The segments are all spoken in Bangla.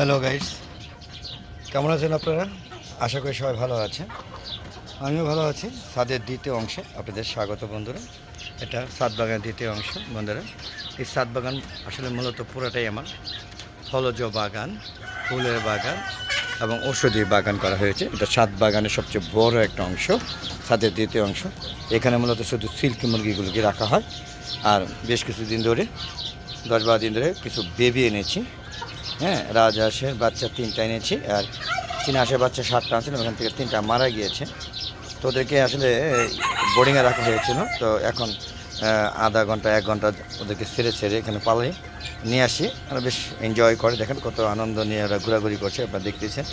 হ্যালো গাইস কেমন আছেন আপনারা? আশা করি সবাই ভালো আছেন। আমিও ভালো আছি। সাদের দ্বিতীয় অংশে আপনাদের স্বাগত বন্ধুরা। এটা সাত বাগানের দ্বিতীয় অংশ বন্ধুরা। এই সাত বাগান আসলে মূলত পুরোটাই আমার ফলজ বাগান, ফুলের বাগান এবং ঔষধি বাগান করা হয়েছে। এটা সাত বাগানের সবচেয়ে বড় একটা অংশ সাদের দ্বিতীয় অংশ। এখানে মূলত শুধু সিল্কি মুরগিগুলোকে রাখা হয়। আর বেশ কিছুদিন ধরে, দশ বারো দিন ধরে কিছু বেবি এনেছি। হ্যাঁ রাজহাঁসের বাচ্চা তিনটা এনেছি, আর চীনা হাঁসের বাচ্চা সাতটা আনছিল, ওখান থেকে তিনটা মারা গিয়েছে। তো ওদেরকে আসলে বোর্ডিংয়ে রাখা হয়েছিল, তো এখন আধা ঘণ্টা, এক ঘণ্টা ওদেরকে ছেড়ে ছেড়ে এখানে পালাই নিয়ে আসি। আর বেশ এনজয় করে, দেখেন কত আনন্দ নিয়ে ওরা ঘোরাঘুরি করছে, আপনারা দেখতেছেন।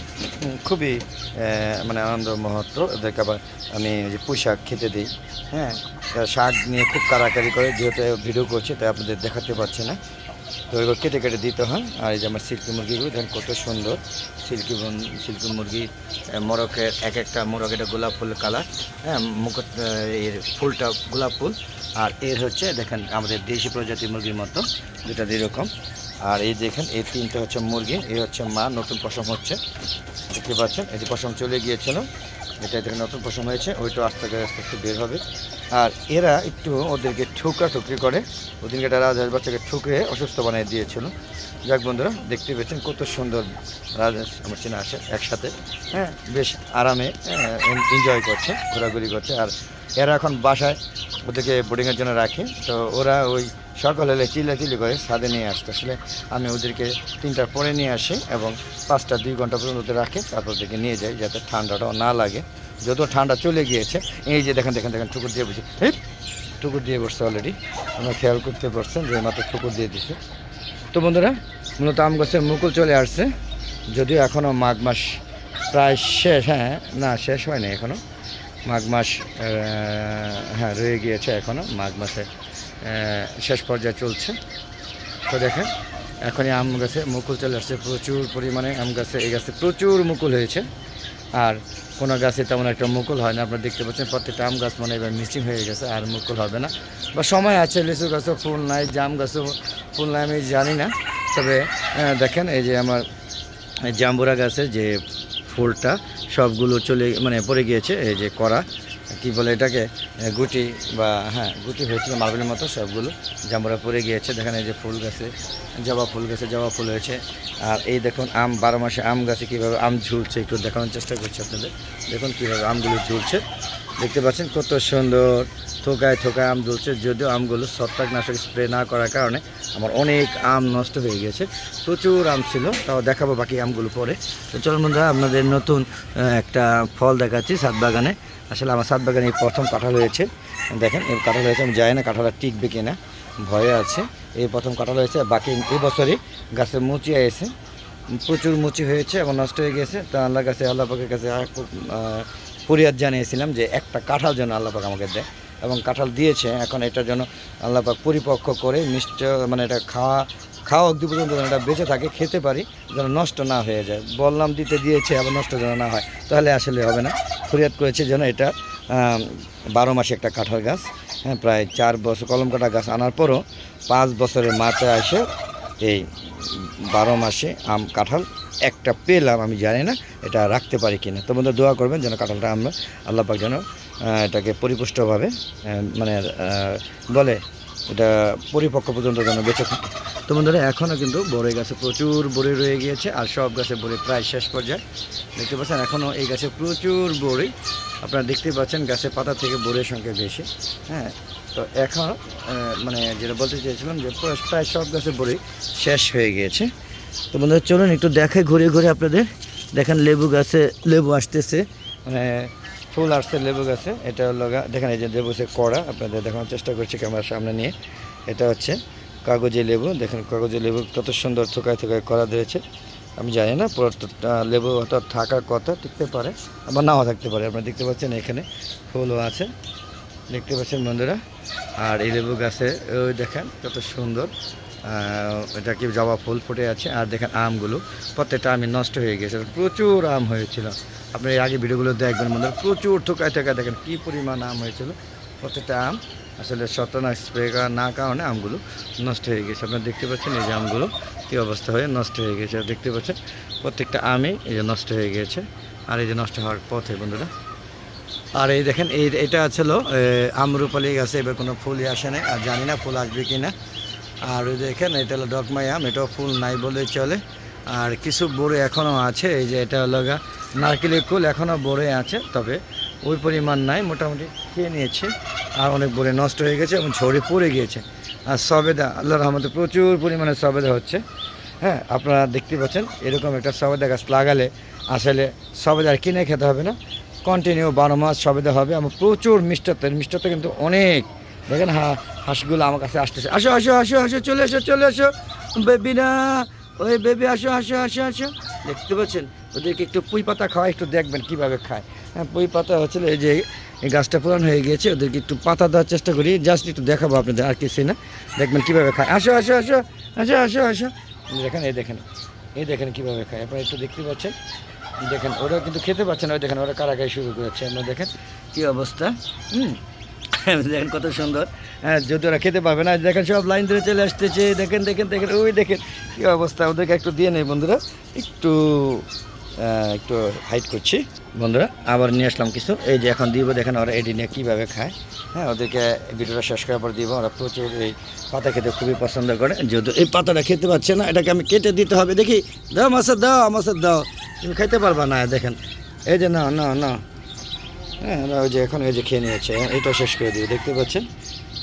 খুবই মানে আনন্দ মুহূর্ত ওদেরকে আবার আমি যে পুঁই শাক খেতে দিই হ্যাঁ। শাক নিয়ে খুব কারাকারি করে, যেহেতু ভিডিও করছি, তাই আপনাদের দেখাতে পারছি না। তো কেটে কেটে দিতে হয়। আর এই যে আমার সিল্কি মুরগিগুলো, দেখেন কত সুন্দর। সিল্কি সিল্কি মুরগি মোরকের এক একটা মোরগ, এটা গোলাপ ফুল কালার। হ্যাঁ মুকুট এর ফুলটা গোলাপ ফুল। আর এর হচ্ছে, দেখেন, আমাদের দেশি প্রজাতির মুরগির মতো দুটা এরকম আর এই দেখেন, এই তিনটা হচ্ছে মুরগি, এই হচ্ছে মা, নতুন পশম হচ্ছে। দেখতে পাচ্ছেন, এই যে পশম চলে গিয়েছিল। এটা দেখেন নতুন পশম হয়েছে, ওইটা আস্তে আস্তে আস্তে বের হবে। আর এরা একটু ওদেরকে ঠুকরা ঠুকরি করে ওদিনকে একটা রাজহাঁস বাচ্চাকে ঠুকরে অসুস্থ বানিয়ে দিয়েছিল। যাক বন্ধুরা, দেখতে পেয়েছেন কত সুন্দর রাজহাঁস আমার চেনা আসে একসাথে। হ্যাঁ বেশ আরামে এনজয় করছে, ঘোরাঘুরি করছে। আর এরা এখন বাসায় ওদেরকে বোর্ডিংয়ের জন্য রাখে। তো ওরা ওই সকাল হলে চিল্লাচিল্লি করে ছাদে নিয়ে আসতে আসলে আমি ওদেরকে তিনটার পরে নিয়ে আসি এবং পাঁচটা দুই ঘণ্টা পর্যন্ত ওদের রাখি, তারপর ওদেরকে নিয়ে যাই যাতে ঠান্ডাটাও না লাগে। যত ঠান্ডা চলে গিয়েছে, এই যে দেখেন দেখেন দেখেন, ঠুকুর দিয়ে বসে এই ঠুকুর দিয়ে বসছে অলরেডি আমরা খেয়াল করতে পারছেন যে মাত্র ঠুকুর দিয়ে দিছে। তো বন্ধুরা, মূলত আম গাছের মুকুল চলে আসছে। যদিও এখনও মাঘ মাস প্রায় শেষ হ্যাঁ না, শেষ হয়নি এখনও মাঘ মাস হ্যাঁ রয়ে গিয়েছে এখনও মাঘ মাসে। শেষ পর্যায়ে চলছে। তো দেখেন, এখনই আম গাছে মুকুল চলে আসছে। প্রচুর পরিমাণে আম গাছে, এই গাছে প্রচুর মুকুল হয়েছে। আর কোনো গাছে তেমন একটা মুকুল হয় না। আপনারা দেখতে পাচ্ছেন, প্রত্যেকটা আম গাছ মানে এবার মিসিং হয়ে গেছে, আর মুকুল হবে না। বা সময় আছে, লিচু গাছও ফুল নাই, জাম গাছও ফুল নাই, আমি জানি না। তবে দেখেন, এই যে আমার জাম্বুরা গাছে যে ফুলটা, সবগুলো চলে মানে পড়ে গিয়েছে, এই যে করা। কি বলে এটাকে গুটি বা হ্যাঁ গুটি হয়েছিল মার্বেলের মতো সবগুলো। জামরা পড়ে গিয়েছে, দেখেন এই যে ফুল গাছে, জবা ফুল গাছে জবা ফুল হয়েছে। আর এই দেখুন আম, বারো মাসে আম গাছে কীভাবে আম ঝুলছে, একটু দেখানোর চেষ্টা করছি আপনাদের। দেখুন কীভাবে আমগুলো ঝুলছে। দেখতে পাচ্ছেন কত সুন্দর থোকায় থোকায় আম ঝুলছে যদিও আমগুলো ছত্রাকনাশক স্প্রে না করার কারণে আমার অনেক আম নষ্ট হয়ে গেছে। প্রচুর আম ছিল, তাও দেখাবো বাকি আমগুলো পরে। তো চলুন বন্ধুরা, আপনাদের নতুন একটা ফল দেখাচ্ছি সাত বাগানে আসলে আমার সাত বাগানে এই প্রথম কাঁঠাল হয়েছে। দেখেন, এই কাঁঠাল হয়েছে, আমি যাই না কাঁঠালটা টিকবে কিনা, ভয়ে আছে। এই প্রথম কাঁঠাল হয়েছে, বাকি এই বছরই গাছে মুচি এসে প্রচুর মুচি হয়েছে এবং নষ্ট হয়ে গেছে। তা আল্লাহ কাছে, আল্লাহ পাকের কাছে ফরিয়াদ জানিয়েছিলাম যে একটা কাঁঠাল যেন আল্লাহ পাক আমাকে দেয়। এবং কাঁঠাল দিয়েছে। এখন এটা যেন আল্লাহ পাক পরিপক্ক করে মিষ্ট মানে এটা খাওয়া খাওয়া অবধি পর্যন্ত যেন এটা বেঁচে থাকে, খেতে পারি, যেন নষ্ট না হয়ে যায়। বললাম দিতে দিয়েছে, আবার নষ্ট যেন না হয়। তাহলে আসলে হবে না। ফরিয়াদ করেছে যেন এটা বারো মাসে একটা কাঁঠাল গাছ হ্যাঁ প্রায় চার বছর কলম কাটা গাছ আনার পরও পাঁচ বছরের মাথায় আসে এই বারো মাসে আম, কাঁঠাল একটা পেলাম, আমি জানি না এটা রাখতে পারি কিনা। তো দোয়া করবেন যেন কাঁঠালটা আমরা আল্লাহ পাক যেন এটাকে পরিপুষ্টভাবে মানে বলে, এটা পরিপক্ক পর্যন্ত যেন বেঁচে থাকে। তো বন্ধুরা এখনও কিন্তু বড়ই গাছে প্রচুর বড়ি রয়ে গিয়েছে, আর সব গাছে বড়ি প্রায় শেষ পর্যায়ে। দেখতে পাচ্ছেন এখনও এই গাছে প্রচুর বড়ি। আপনারা দেখতে পাচ্ছেন গাছের পাতা থেকে বড়ির সংখ্যা বেশি হ্যাঁ? তো এখন মানে যেটা বলতে চেয়েছিলাম যে, প্রায়- প্রায় সব গাছে বড়ি শেষ হয়ে গিয়েছে। তো বন্ধুরা, চলুন একটু দেখে, ঘুরে ঘুরে আপনাদের দেখেন, লেবু গাছে লেবু আসতেছে মানে ফুল আসছে লেবু গাছে এটা হলো দেখেন, এই যে লেবু সে কড়া, আপনাদের দেখানোর চেষ্টা করছি ক্যামেরার সামনে নিয়ে। এটা হচ্ছে কাগজে লেবু। দেখেন কাগজে লেবু কত সুন্দর থোকায় থোকায় করা রয়েছে। আমি জানি না, পুরো লেবু হয়তো থাকার কথা টিকতে পারে। আবার নাও থাকতে পারে, আপনারা দেখতে পাচ্ছেন এখানে ফুলও আছে। দেখতে পাচ্ছেন বন্ধুরা, আর এই লেবু গাছে, ওই দেখেন কত সুন্দর এটা কি জবা ফুল ফুটে আছে, আর দেখেন আমগুলো, প্রত্যেকটা আমি নষ্ট হয়ে গেছে, প্রচুর আম হয়েছিল। আপনি এর আগে ভিডিওগুলো দেখবেন বন্ধুরা, প্রচুর থোকায় থোকায় দেখেন কী পরিমাণ আম হয়েছিল। প্রত্যেকটা আম, আসলে শতনা স্প্রে না কারণে আমগুলো নষ্ট হয়ে গেছে। আপনারা দেখতে পাচ্ছেন এই যে আমগুলো কী অবস্থা হয়ে নষ্ট হয়ে গেছে, দেখতে পাচ্ছেন, প্রত্যেকটা আমই এই যে নষ্ট হয়ে গেছে, আর এই যে নষ্ট হওয়ার পথে বন্ধুরা আর এই দেখেন, এই এটা ছিল আমরুপালি গাছে এবার কোনো ফুলই আসে না আর জানি না ফুল আসবে কি না। আর ওই দেখেন, এটা হলো ডকমাই আম এটাও ফুল নাই বলেই চলে। আর কিছু বড়ে এখনও আছে, এই যে এটা হলো নারকেলের কুল এখনও বড়ে আছে, তবে ওই পরিমাণ নাই, মোটামুটি খেয়ে নিয়েছে, আর অনেক বড়ে নষ্ট হয়ে গেছে এবং ঝরে পড়ে গিয়েছে। আর সবেদা আল্লাহ রহমতে প্রচুর পরিমাণে সবেদা হচ্ছে। হ্যাঁ আপনারা দেখতে পাচ্ছেন, এরকম একটা সবেদা গাছ লাগালে আসলে সবেদা আর কিনে খেতে হবে না। কন্টিনিউ বারো মাস সবেদা হবে। আমার প্রচুর মিষ্টত্ব মিষ্টত্ব কিন্তু অনেক। দেখেন হা, হাঁসগুলো আমার কাছে আসতেছে। আসো আসো আসো আসো, চলে এসো চলে এসো। বেবি না, ওই বেবি, আসো আসো আসো আসো। দেখতে পাচ্ছেন? ওদেরকে একটু পুঁই পাতা খাওয়া একটু দেখবেন কীভাবে খায়। হ্যাঁ পুঁই পাতা হচ্ছিল এই যে, এই গাছটা পুরান হয়ে গিয়েছে। ওদেরকে একটু পাতা দেওয়ার চেষ্টা করি। জাস্ট একটু দেখাবো আপনাদের, আর কিছু না। দেখবেন কীভাবে খায়। আসো আসো আসো আসো আসো আসো। দেখেন, এই দেখেন এই দেখেন কীভাবে খায়। আপনারা একটু দেখতে পাচ্ছেন? দেখেন, ওরা কিন্তু খেতে পাচ্ছে না। দেখেন, ওরা কারাগাই শুরু করেছে? আমরা দেখেন কি অবস্থা। হুম। দেখেন কত সুন্দর। হ্যাঁ যদি ওরা খেতে পারবে না, দেখেন সব লাইন ধরে চলে আসতেছে। দেখেন দেখেন দেখেন, ওই দেখেন কি অবস্থা। ওদেরকে একটু দিয়ে নেই, বন্ধুরা। একটু একটু হাইট করছি, বন্ধুরা। আবার নিয়ে আসলাম কিছু। এই যে এখন দিব, দেখেন ওরা এডি নিয়ে কীভাবে খায়। হ্যাঁ ওদেরকে ভিডিওটা শেষ করার পর দিব। ওরা প্রচুর এই পাতা খেতে খুবই পছন্দ করে। যেহেতু এই পাতাটা খেতে পাচ্ছে না, এটাকে আমি কেটে দিতে হবে। দেখি, দাও, মাছের দাও মাছের দাও। তুমি খাইতে পারবা না, দেখেন। এই যে না না না। হ্যাঁ ওই যে এখন এই যে খেয়ে নিয়েছে এটা শেষ করে দিবে, দেখতে পাচ্ছেন?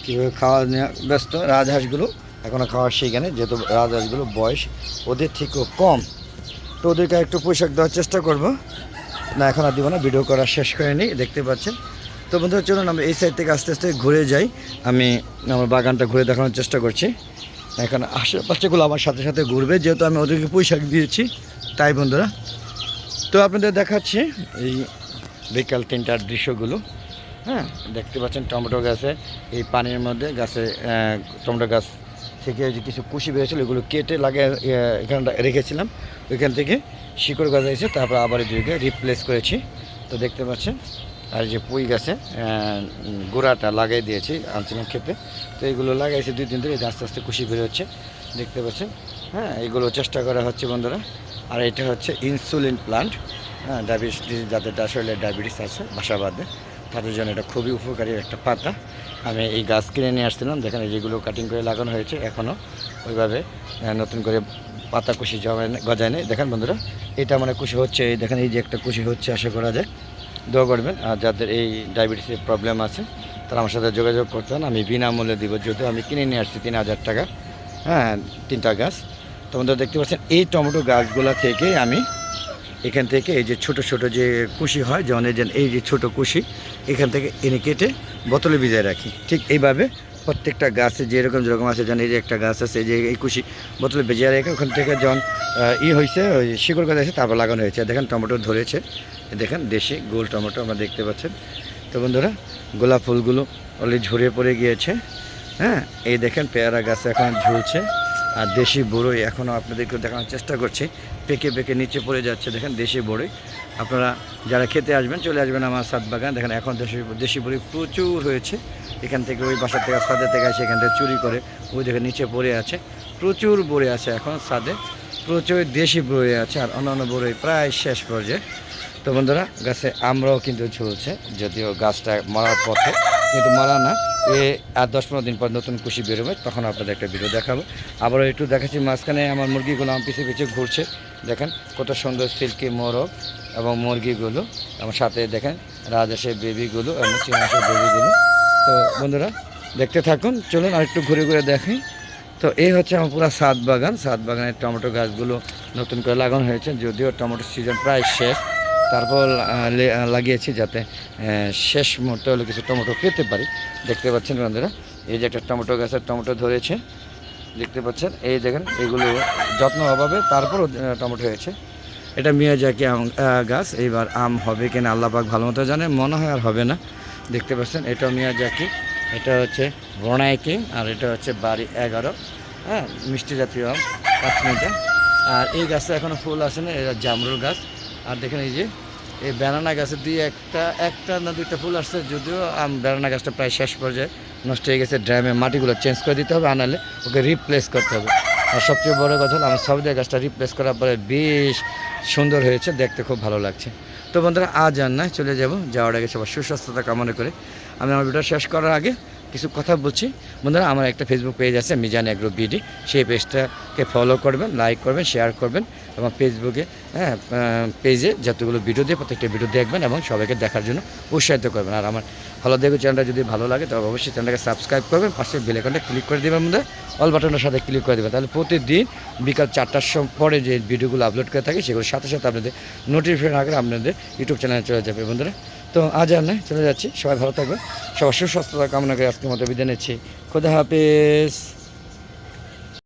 কীভাবে খাওয়া ব্যস্ত, রাজহাঁসগুলো এখনও খাওয়ার সেখানে যেহেতু রাজহাঁসগুলো বয়স ওদের থেকেও কম। তো ওদেরকে একটু পোশাক দেওয়ার চেষ্টা করব। না, এখন আর দিব না, ভিডিও করা শেষ করে নিই, দেখতে পাচ্ছেন? তো বন্ধুরা, চলুন আমরা এই সাইড থেকে আস্তে আস্তে ঘুরে যাই। আমি আমার বাগানটা ঘুরে দেখানোর চেষ্টা করছি। এখন আশেপাশেগুলো আমার সাথে সাথে ঘুরবে, যেহেতু আমি ওদেরকে পোশাক দিয়েছি। তাই বন্ধুরা তো আপনাদের দেখাচ্ছি এই বিকাল তিনটার দৃশ্যগুলো। হ্যাঁ দেখতে পাচ্ছেন টমেটো গাছে, এই পানির মধ্যে গাছে টমেটো গাছ থেকে যে কিছু কুশি বেরিয়েছিল এগুলো কেটে লাগে এখানে রেখেছিলাম। ওইখান থেকে শিকড় গাছ এসে তারপর আবার এদিকে রিপ্লেস করেছি। তো দেখতে পাচ্ছেন, আর যে পুঁই গাছে গোড়াটা লাগিয়ে দিয়েছি আনছিলাম খেতে। তো এগুলো লাগাইছি দুই দিন ধরে আস্তে আস্তে কুশি বেরোচ্ছে। দেখতে পাচ্ছেন হ্যাঁ এগুলো চেষ্টা করা হচ্ছে বন্ধুরা। আর এটা হচ্ছে ইনসুলিন প্লান্ট হ্যাঁ ডায়াবেটিস যাদের আসলে ডায়াবেটিস আছে, বাসা বাঁধে, তাদের জন্য এটা খুবই উপকারী একটা পাতা। আমি এই গাছ কিনে নিয়ে আসছিলাম এই যেগুলো কাটিং করে লাগানো হয়েছে এখনও ওইভাবে নতুন করে পাতা কুশি জমায় না- গজায় নেই। দেখেন বন্ধুরা, এটা মানে কুশি হচ্ছে, এই দেখেন এই যে একটা কুশি হচ্ছে, আশা করা যায়। দোয়া করবেন, আর যাদের এই ডায়াবেটিসের প্রবলেম আছে, তারা আমার সাথে যোগাযোগ করতে হন আমি বিনামূল্যে দিব, যদিও আমি কিনে নিয়ে আসছি তিন হাজার টাকা হ্যাঁ তিনটা গাছ। তো বন্ধুরা দেখতে পাচ্ছেন, এই টমেটো গাছগুলা থেকে আমি এখান থেকে এই যে ছোট ছোট যে কুশি হয়, যেমন এই যে এই যে ছোট কুশি, এখান থেকে এনে কেটে বোতলে ভিজায় রাখি। ঠিক এইভাবে প্রত্যেকটা গাছে যেরকম যেরকম আছে, যেমন এই যে একটা গাছ আছে যে এই কুশি বোতলে ভিজিয়ে রেখে ওখান থেকে যখন ই হয়েছে ওই শিকড় গাছ আছে, তারপর লাগানো হয়েছে। দেখেন টমেটো ধরেছে দেখেন দেশি গোল টমেটো আমরা দেখতে পাচ্ছেন। তো বন্ধুরা, গোলাপ ফুলগুলো অলরেডি ঝরে পড়ে গিয়েছে হ্যাঁ? এই দেখেন পেয়ারা গাছ এখন ঝুলছে। আর দেশি বড়ই এখনও আপনাদেরকে দেখানোর চেষ্টা করছি। পেকে পেকে নিচে পড়ে যাচ্ছে, দেখেন দেশি বড়ই। আপনারা যারা খেতে আসবেন, চলে আসবেন আমার সাত বাগান। দেখেন এখন দেশি দেশি বড়ি প্রচুর হয়েছে। এখান থেকে ওই বাসা থেকে সাদে থেকে আসে এখান থেকে চুরি করে, ওই দেখে নিচে পড়ে আছে। প্রচুর বড়ি আছে এখন সাদে প্রচুর দেশি বড়ি আছে আর অন্যান্য বড়ই প্রায় শেষ পর্যায়ে। তো বন্ধুরা, গাছে আমরাও কিন্তু ঝুলছে, যদিও গাছটা মরার পথে, কিন্তু মরা না। এ আর দশ পনেরো দিন পর নতুন কুশি বেরোবে তখন আপনাদের একটা ভিডিও দেখাবো। আবারও একটু দেখাচ্ছি, মাঝখানে আমার মুরগিগুলো আমার পিছিয়ে পিছিয়ে ঘুরছে। দেখেন কত সুন্দর সিল্কি মোরগ এবং মুরগিগুলো। আমার সাথে দেখেন রাজহাঁসের বেবিগুলো এবং চিনাহাঁসের বেবিগুলো তো বন্ধুরা, দেখতে থাকুন, চলুন আর একটু ঘুরে ঘুরে দেখি। তো এই হচ্ছে আমার পুরো সাত বাগান। সাত বাগানের টমেটো গাছগুলো নতুন করে লাগানো হয়েছে, যদিও টমেটো সিজন প্রায় শেষ। তারপর লাগিয়েছি যাতে শেষ মুহূর্তে হলে কিছু টমেটো পেতে পারি। দেখতে পাচ্ছেন বন্ধুরা, এই যে একটা টমেটো গাছের টমেটো ধরেছে, দেখতে পাচ্ছেন? এই দেখেন, এগুলো যত্ন অভাবে তারপরও টমেটো হয়েছে। এটা মিয়াজাকি আম গাছ, এইবার আম হবে কিনা আল্লাহ পাক ভালো মতো জানে, মনে হয় আর হবে না। দেখতে পাচ্ছেন এটা মিয়াজাকি, এটা হচ্ছে বনাইকি আর এটা হচ্ছে বাড়ি এগারো হ্যাঁ মিষ্টি জাতীয় আম, পাঁচ আর এই গাছটা এখনও ফুল আসে না এটা জামরুল গাছ। আর দেখেন এই যে, এই ব্যানানা গাছে দিয়ে একটা একটা না দুইটা ফুল আসছে, যদিও আম- ব্যানানা গাছটা প্রায় শেষ পর্যায়ে নষ্ট হয়ে গেছে, ড্রামে মাটিগুলো চেঞ্জ করে দিতে হবে, আনালে ওকে রিপ্লেস করতে হবে। আর সবচেয়ে বড় কথা হলো, আমার সবদিয়া গাছটা রিপ্লেস করার পরে বেশ সুন্দর হয়েছে, দেখতে খুব ভালো লাগছে। তো বন্ধুরা, আজ আর চলে যাব, যাওয়ার আগে সবার সুস্বাস্থ্যতা কামনা করে। আমি আমার ভিডিও শেষ করার আগে কিছু কথা বলছি। বন্ধুরা, আমার একটা ফেসবুক পেজ আছে, মিজান এগ্রো বিডি সেই পেজটাকে ফলো করবেন লাইক করবেন শেয়ার করবেন এবং ফেসবুকে হ্যাঁ পেজে যতগুলো ভিডিও দিয়ে প্রত্যেকটা ভিডিও দেখবেন এবং সবাইকে দেখার জন্য উৎসাহিত করবেন। আর আমার ভালো দেখবে চ্যানেলটা যদি ভালো লাগে তবে অবশ্যই চ্যানেলটাকে সাবস্ক্রাইব করবেন, পাশে বেলেকনটা ক্লিক করে দেবেন মধ্যে অল বাটনের সাথে ক্লিক করে দেবেন। তাহলে প্রতিদিন বিকাল চারটার সময় পরে যে ভিডিওগুলো আপলোড করে থাকি সেগুলো সাথে সাথে আপনাদের নোটিফিকেশন আগে আপনাদের ইউটিউব চ্যানেলে চলে যাবে বন্ধুরা। তো আজ আর নয়, চলে যাচ্ছি। সবাই ভালো থাকবে সবার সুস্বাস্থ্যতা কামনা করে আজকের মতো বিদায় নিচ্ছি। খোদা হাফেজ।